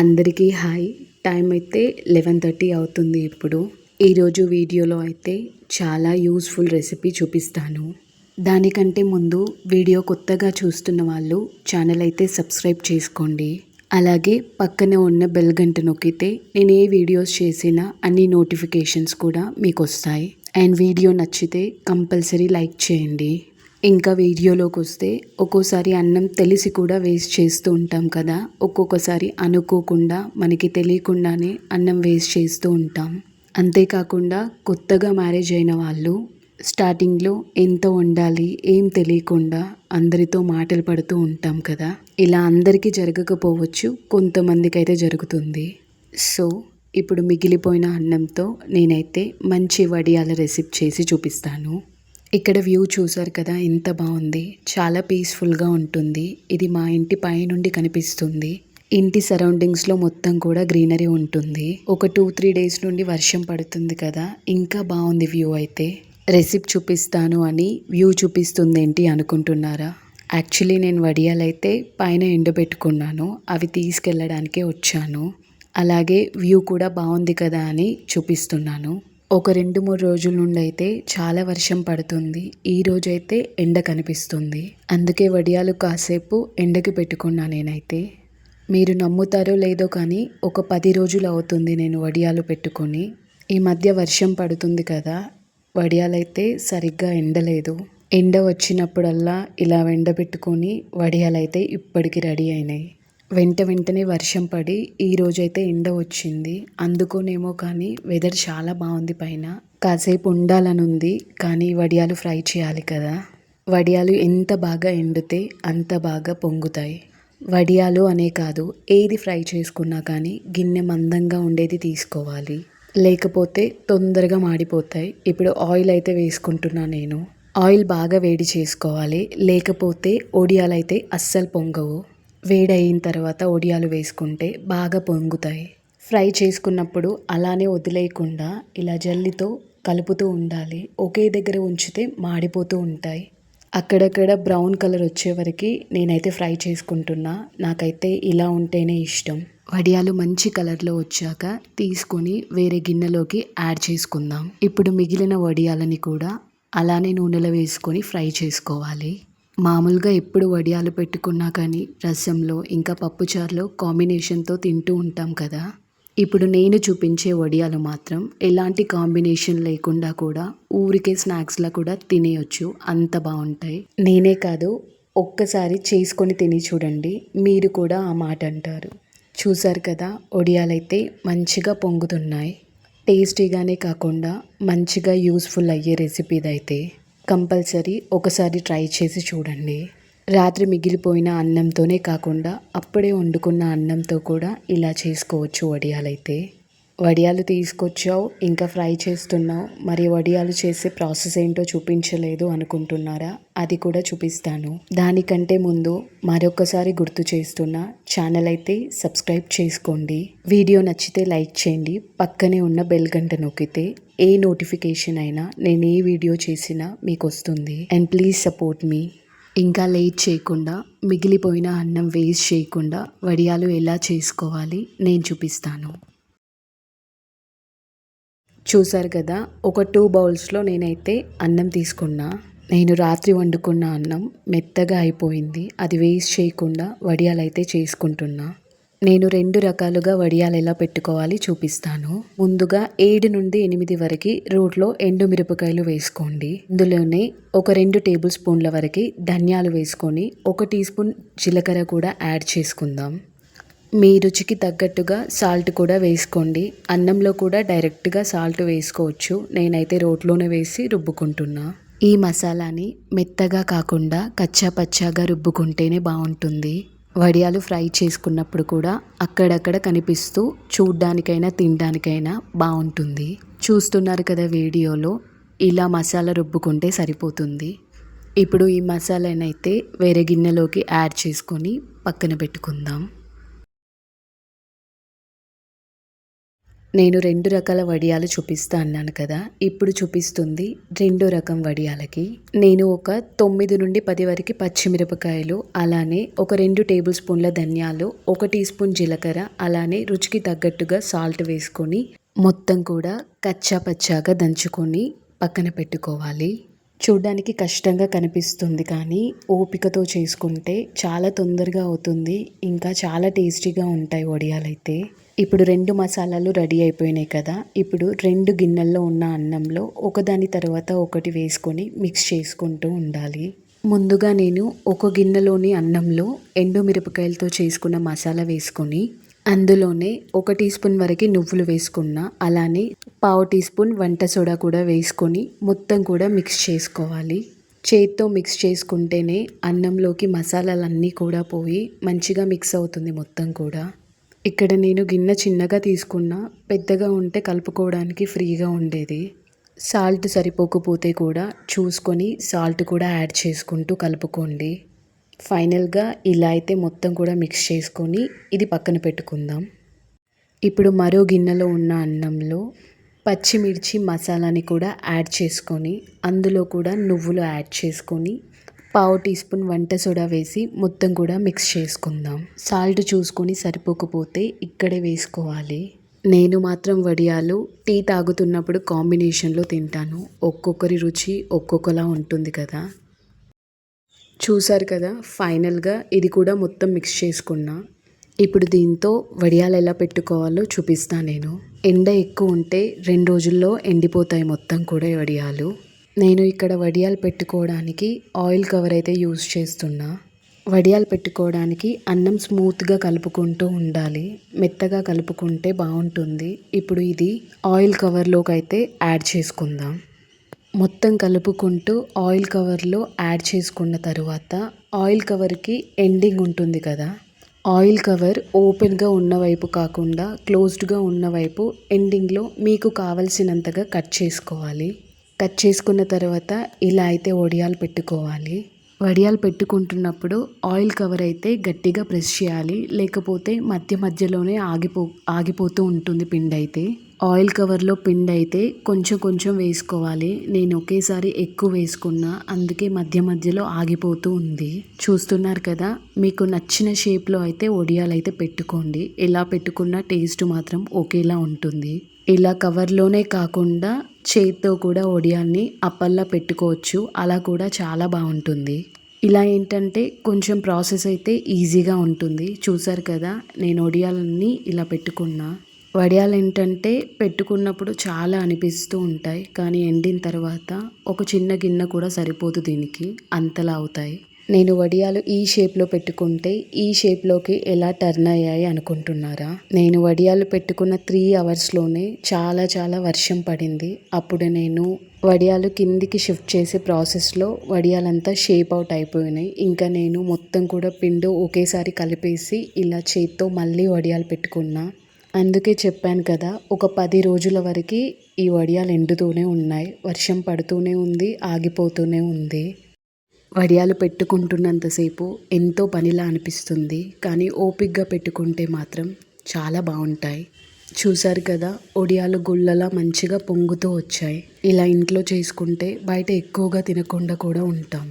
అందరికీ hi. Time అయితే eleven thirty అవుతుంది ఇప్పుడు. ఈరోజు వీడియోలో అయితే చాలా యూస్ఫుల్ రెసిపీ చూపిస్తాను. దానికంటే ముందు వీడియో కొత్తగా చూస్తున్న వాళ్ళు ఛానల్ అయితే సబ్స్క్రైబ్ చేసుకోండి. అలాగే పక్కనే ఉన్న బెల్ గంట నొక్కితే నేను ఏ వీడియోస్ చేసినా అన్ని నోటిఫికేషన్స్ కూడా మీకు వస్తాయి అండ్ వీడియో నచ్చితే కంపల్సరీ లైక్ చేయండి. ఇంకా వీడియోలోకి వస్తే ఒక్కోసారి అన్నం తెలిసి కూడా వేస్ట్ చేస్తూ ఉంటాం కదా. ఒక్కొక్కసారి అనుకోకుండా మనకి తెలియకుండానే అన్నం వేస్ట్ చేస్తూ ఉంటాం. అంతేకాకుండా కొత్తగా మ్యారేజ్ అయిన వాళ్ళు స్టార్టింగ్లో ఎంత వండాలి ఏం తెలియకుండా అందరితో మాటలు పడుతూ ఉంటాం కదా. ఇలా అందరికీ జరగకపోవచ్చు కొంతమందికి అయితే జరుగుతుంది. సో ఇప్పుడు మిగిలిపోయిన అన్నంతో నేనైతే మంచి వడియాల రెసిపీ చేసి చూపిస్తాను. ఇక్కడ వ్యూ చూసారు కదా ఎంత బాగుంది. చాలా పీస్ఫుల్గా ఉంటుంది. ఇది మా ఇంటి పైనుండి కనిపిస్తుంది. ఇంటి సరౌండింగ్స్లో మొత్తం కూడా గ్రీనరీ ఉంటుంది. ఒక టూ త్రీ డేస్ నుండి వర్షం పడుతుంది కదా ఇంకా బాగుంది వ్యూ అయితే. రెసిపీ చూపిస్తాను అని వ్యూ చూపిస్తుంది ఏంటి అనుకుంటున్నారా? యాక్చువల్లీ నేను వడియాలైతే పైన ఎండబెట్టుకున్నాను అవి తీసుకెళ్ళడానికే వచ్చాను. అలాగే వ్యూ కూడా బాగుంది కదా అని చూపిస్తున్నాను. ఒక రెండు మూడు రోజుల నుండి అయితే చాలా వర్షం పడుతుంది. ఈ రోజైతే ఎండ కనిపిస్తుంది. అందుకే వడియాలు కాసేపు ఎండకి పెట్టుకున్నా నేనైతే. మీరు నమ్ముతారో లేదో కానీ ఒక పది రోజులు అవుతుంది నేను వడియాలు పెట్టుకొని. ఈ మధ్య వర్షం పడుతుంది కదా వడియాలైతే సరిగ్గా ఎండలేదు. ఎండ వచ్చినప్పుడల్లా ఇలా ఎండబెట్టుకొని వడియాలైతే ఇప్పటికి రెడీ అయినాయి. వెంట వెంటనే వర్షం పడి ఈరోజైతే ఎండ వచ్చింది. అందుకోనేమో కానీ వెదర్ చాలా బాగుంది పైన. కాసేపు ఉండాలని ఉంది కానీ వడియాలు ఫ్రై చేయాలి కదా. వడియాలు ఎంత బాగా ఎండితే అంత బాగా పొంగుతాయి. వడియాలు అనే కాదు ఏది ఫ్రై చేసుకున్నా కానీ గిన్నె మందంగా ఉండేది తీసుకోవాలి. లేకపోతే తొందరగా మాడిపోతాయి. ఇప్పుడు ఆయిల్ అయితే వేసుకుంటున్నా నేను. ఆయిల్ బాగా వేడి చేసుకోవాలి. లేకపోతే ఒడియాలైతే అస్సలు పొంగవు. వేడయిన తర్వాత ఒడియాలు వేసుకుంటే బాగా పొంగుతాయి. ఫ్రై చేసుకున్నప్పుడు అలానే వదిలేయకుండా ఇలా జల్లితో కలుపుతూ ఉండాలి. ఒకే దగ్గర ఉంచితే మాడిపోతూ ఉంటాయి. అక్కడక్కడ బ్రౌన్ కలర్ వచ్చే నేనైతే ఫ్రై చేసుకుంటున్నా. నాకైతే ఇలా ఉంటేనే ఇష్టం. వడియాలు మంచి కలర్లో వచ్చాక తీసుకొని వేరే గిన్నెలోకి యాడ్ చేసుకుందాం. ఇప్పుడు మిగిలిన వడియాలని కూడా అలానే నూనెలో వేసుకొని ఫ్రై చేసుకోవాలి. మామూలుగా ఎప్పుడు వడియాలు పెట్టుకున్నా కానీ రసంలో ఇంకా పప్పుచారులో కాంబినేషన్తో తింటూ ఉంటాం కదా. ఇప్పుడు నేను చూపించే వడియాలు మాత్రం ఎలాంటి కాంబినేషన్ లేకుండా కూడా ఊరికే స్నాక్స్లా కూడా తినేయొచ్చు. అంత బాగుంటాయి. నేనే కాదు ఒక్కసారి చేసుకొని తిని చూడండి. మీరు కూడా ఆ మాట అంటారు. చూసారు కదా వడియాలైతే మంచిగా పొంగుతున్నాయి. టేస్టీగానే కాకుండా మంచిగా యూస్ఫుల్ అయ్యే రెసిపీదైతే కంపల్సరీ ఒకసారి ట్రై చేసి చూడండి. రాత్రి మిగిలిపోయిన అన్నంతోనే కాకుండా అప్పుడే వండుకున్న అన్నంతో కూడా ఇలా చేసుకోవచ్చు వడియాలైతే. వడియాలు తీసుకొచ్చావు ఇంకా ఫ్రై చేస్తున్నావు. మరి వడియాలు చేసే ప్రాసెస్ ఏంటో చూపించలేదు అనుకుంటున్నారా? అది కూడా చూపిస్తాను. దానికంటే ముందు మరొకసారి గుర్తు చేస్తున్నా ఛానల్ అయితే సబ్స్క్రైబ్ చేసుకోండి. వీడియో నచ్చితే లైక్ చేయండి. పక్కనే ఉన్న బెల్ గంట నొక్కితే ఏ నోటిఫికేషన్ అయినా నేను ఏ వీడియో చేసినా మీకు వస్తుంది. అండ్ ప్లీజ్ సపోర్ట్ మీ ఇంకా లేట్ చేయకుండా మిగిలిపోయిన అన్నం వేస్ట్ చేయకుండా వడియాలు ఎలా చేసుకోవాలి నేను చూపిస్తాను. చూసారు కదా ఒక టూ బౌల్స్లో నేనైతే అన్నం తీసుకున్నా. నేను రాత్రి వండుకున్న అన్నం మెత్తగా అయిపోయింది. అది వేస్ట్ చేయకుండా వడియాలు అయితే చేసుకుంటున్నా. నేను రెండు రకాలుగా వడియాలు ఎలా పెట్టుకోవాలి చూపిస్తాను. ముందుగా ఏడు నుండి ఎనిమిది వరకు రోట్లో ఎండు మిరపకాయలు వేసుకోండి. ఇందులోనే ఒక రెండు టేబుల్ స్పూన్ల వరకు ధనియాలు వేసుకొని ఒక టీ స్పూన్ జీలకర్ర కూడా యాడ్ చేసుకుందాం. మీ రుచికి తగ్గట్టుగా సాల్ట్ కూడా వేసుకోండి. అన్నంలో కూడా డైరెక్ట్గా సాల్ట్ వేసుకోవచ్చు. నేనైతే రోట్లోనే వేసి రుబ్బుకుంటున్నా. ఈ మసాలాని మెత్తగా కాకుండా కచ్చా పచ్చాగా రుబ్బుకుంటేనే బాగుంటుంది. వడియాలు ఫ్రై చేసుకున్నప్పుడు కూడా అక్కడక్కడ కనిపిస్తూ చూడ్డానికైనా తినడానికైనా బాగుంటుంది. చూస్తున్నారు కదా వీడియోలో ఇలా మసాలా రుబ్బుకుంటే సరిపోతుంది. ఇప్పుడు ఈ మసాలానైతే వేరే గిన్నెలోకి యాడ్ చేసుకొని పక్కన పెట్టుకుందాం. నేను రెండు రకాల వడియాలు చూపిస్తా అన్నాను కదా ఇప్పుడు చూపిస్తుంది రెండో రకం వడియాలకి. నేను ఒక తొమ్మిది నుండి పది వరకు పచ్చిమిరపకాయలు అలానే ఒక రెండు టేబుల్ స్పూన్ల ధనియాలు ఒక టీ స్పూన్ జీలకర్ర అలానే రుచికి తగ్గట్టుగా సాల్ట్ వేసుకొని మొత్తం కూడా కచ్చా పచ్చాగా దంచుకొని పక్కన పెట్టుకోవాలి. చూడ్డానికి కష్టంగా కనిపిస్తుంది కానీ ఓపికతో చేసుకుంటే చాలా తొందరగా అవుతుంది ఇంకా చాలా టేస్టీగా ఉంటాయి వడియాలైతే. ఇప్పుడు రెండు మసాలాలు రెడీ అయిపోయినాయి కదా. ఇప్పుడు రెండు గిన్నెల్లో ఉన్న అన్నంలో ఒకదాని తర్వాత ఒకటి వేసుకొని మిక్స్ చేసుకుంటూ ఉండాలి. ముందుగా నేను ఒక గిన్నెలోని అన్నంలో ఎండు మిరపకాయలతో చేసుకున్న మసాలా వేసుకొని అందులోనే ఒక టీ స్పూన్ వరకు నువ్వులు వేసుకున్న అలానే పావు టీ స్పూన్ వంట సోడా కూడా వేసుకొని మొత్తం కూడా మిక్స్ చేసుకోవాలి. చేత్తో మిక్స్ చేసుకుంటేనే అన్నంలోకి మసాలాలన్నీ కూడా పోయి మంచిగా మిక్స్ అవుతుంది మొత్తం కూడా. ఇక్కడ నేను గిన్నె చిన్నగా తీసుకున్నా పెద్దగా ఉంటే కలుపుకోవడానికి ఫ్రీగా ఉండేది. సాల్ట్ సరిపోకపోతే కూడా చూసుకొని సాల్ట్ కూడా యాడ్ చేసుకుంటూ కలుపుకోండి. ఫైనల్గా ఇలా అయితే మొత్తం కూడా మిక్స్ చేసుకొని ఇది పక్కన పెట్టుకుందాం. ఇప్పుడు మరో గిన్నెలో ఉన్న అన్నంలో పచ్చిమిర్చి మసాలాని కూడా యాడ్ చేసుకొని అందులో కూడా నువ్వులు యాడ్ చేసుకొని పావు టీ స్పూన్ వంట సోడా వేసి మొత్తం కూడా మిక్స్ చేసుకుందాం. సాల్ట్ చూసుకొని సరిపోకపోతే ఇక్కడే వేసుకోవాలి. నేను మాత్రం వడియాలు టీ తాగుతున్నప్పుడు కాంబినేషన్లో తింటాను. ఒక్కొక్కరి రుచి ఒక్కొక్కలా ఉంటుంది కదా. చూసారు కదా ఫైనల్గా ఇది కూడా మొత్తం మిక్స్ చేసుకున్నా. ఇప్పుడు దీంతో వడియాలు ఎలా పెట్టుకోవాలో చూపిస్తాను నేను. ఎండ ఎక్కువ ఉంటే రెండు రోజుల్లో ఎండిపోతాయి మొత్తం కూడా వడియాలు. నేను ఇక్కడ వడియాలు పెట్టుకోవడానికి ఆయిల్ కవర్ అయితే యూస్ చేస్తున్నా. వడియాలు పెట్టుకోవడానికి అన్నం స్మూత్గా కలుపుకుంటూ ఉండాలి. మెత్తగా కలుపుకుంటే బాగుంటుంది. ఇప్పుడు ఇది ఆయిల్ కవర్లోకి అయితే యాడ్ చేసుకుందాం. మొత్తం కలుపుకుంటూ ఆయిల్ కవర్లో యాడ్ చేసుకున్న తరువాత ఆయిల్ కవర్కి ఎండింగ్ ఉంటుంది కదా. ఆయిల్ కవర్ ఓపెన్గా ఉన్నవైపు కాకుండా క్లోజ్డ్గా ఉన్నవైపు ఎండింగ్లో మీకు కావలసినంతగా కట్ చేసుకోవాలి. కట్ చేసుకున్న తర్వాత ఇలా అయితే వడియాలు పెట్టుకోవాలి. వడియాలు పెట్టుకుంటున్నప్పుడు ఆయిల్ కవర్ అయితే గట్టిగా ప్రెస్ చేయాలి. లేకపోతే మధ్య మధ్యలోనే ఆగిపో ఆగిపోతూ ఉంటుంది పిండి అయితే. ఆయిల్ కవర్లో పిండి అయితే కొంచెం కొంచెం వేసుకోవాలి. నేను ఒకేసారి ఎక్కువ వేసుకున్నా అందుకే మధ్య మధ్యలో ఆగిపోతూ ఉంది. చూస్తున్నారు కదా మీకు నచ్చిన షేప్లో అయితే ఒడియాలు అయితే పెట్టుకోండి. ఎలా పెట్టుకున్నా టేస్ట్ మాత్రం ఒకేలా ఉంటుంది. ఇలా కవర్లోనే కాకుండా చేతితో కూడా ఒడియాన్ని అప్పల్లా పెట్టుకోవచ్చు. అలా కూడా చాలా బాగుంటుంది. ఇలా ఏంటంటే కొంచెం ప్రాసెస్ అయితే ఈజీగా ఉంటుంది. చూసారు కదా నేను వడియాలన్నీ ఇలా పెట్టుకున్నా. వడియాలు ఏంటంటే పెట్టుకున్నప్పుడు చాలా అనిపిస్తూ ఉంటాయి. కానీ ఎండిన తర్వాత ఒక చిన్న గిన్నె కూడా సరిపోదు దీనికి. అంతలా అవుతాయి. నేను వడియాలు ఈ షేప్లో పెట్టుకుంటే ఈ షేప్లోకి ఎలా టర్న్ అయ్యాయి అనుకుంటున్నారా? నేను వడియాలు పెట్టుకున్న త్రీ అవర్స్లోనే చాలా చాలా వర్షం పడింది. అప్పుడు నేను వడియాలు కిందికి షిఫ్ట్ చేసే ప్రాసెస్లో వడియాలంతా షేప్ అవుట్ అయిపోయినాయి. ఇంకా నేను మొత్తం కూడా పిండి ఒకేసారి కలిపేసి ఇలా చేత్తో మళ్ళీ వడియాలు పెట్టుకున్నా. అందుకే చెప్పాను కదా ఒక పది రోజుల వరకు ఈ వడియాలు ఎండుతూనే ఉన్నాయి. వర్షం పడుతూనే ఉంది ఆగిపోతూనే ఉంది. వడియాలు పెట్టుకుంటున్నంతసేపు ఎంతో పనిలా అనిపిస్తుంది కానీ ఓపిక్గా పెట్టుకుంటే మాత్రం చాలా బాగుంటాయి. చూశారు కదా ఒడియాలు గుళ్ళలా మంచిగా పొంగుతూ వచ్చాయి. ఇలా ఇంట్లో చేసుకుంటే బయట ఎక్కువగా తినకుండా కూడా ఉంటాం.